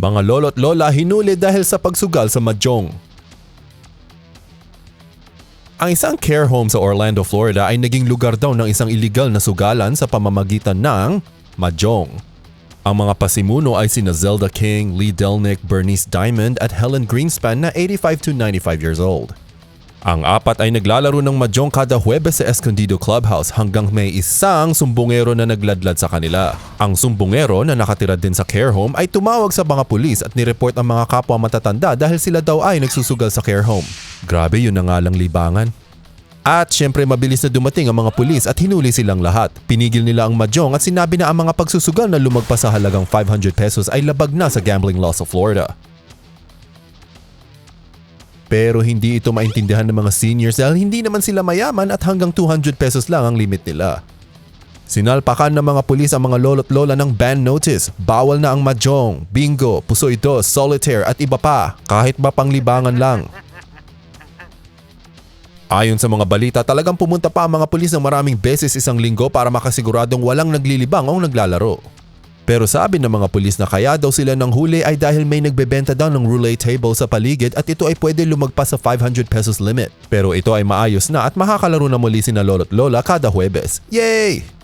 Mga lolo't lola hinuli dahil sa pagsugal sa Mahjong. Ang isang care home sa Orlando, Florida ay naging lugar daw ng isang illegal na sugalan sa pamamagitan ng Mahjong. Ang mga pasimuno ay sina Zelda King, Lee Delnick, Bernice Diamond at Helen Greenspan na 85 to 95 years old. Ang apat ay naglalaro ng Mahjong kada Huwebes sa Escondido Clubhouse hanggang may isang sumbongero na nagladlad sa kanila. Ang sumbongero na nakatira din sa care home ay tumawag sa mga pulis at nireport ang mga kapwa matatanda dahil sila daw ay nagsusugal sa care home. Grabe yun na nga lang libangan. At syempre mabilis na dumating ang mga pulis at hinuli silang lahat. Pinigil nila ang Mahjong at sinabi na ang mga pagsusugal na lumagpas sa halagang 500 pesos ay labag na sa gambling laws of Florida. Pero hindi ito maintindihan ng mga seniors dahil hindi naman sila mayaman at hanggang 200 pesos lang ang limit nila. Sinalpakan ng mga pulis ang mga lolo't lola ng ban notice. Bawal na ang mahjong, bingo, puso ito, solitaire at iba pa, kahit ba panglibangan lang. Ayon sa mga balita, talagang pumunta pa ang mga pulis ng maraming beses isang linggo para makasiguradong walang naglilibang o naglalaro. Pero sabi ng mga pulis na kaya daw sila ng huli ay dahil may nagbebenta daw ng roulette table sa paligid at ito ay pwede lumagpas sa 500 pesos limit. Pero ito ay maayos na at makakalaro na muli sina lolo't lola kada Huwebes. Yay!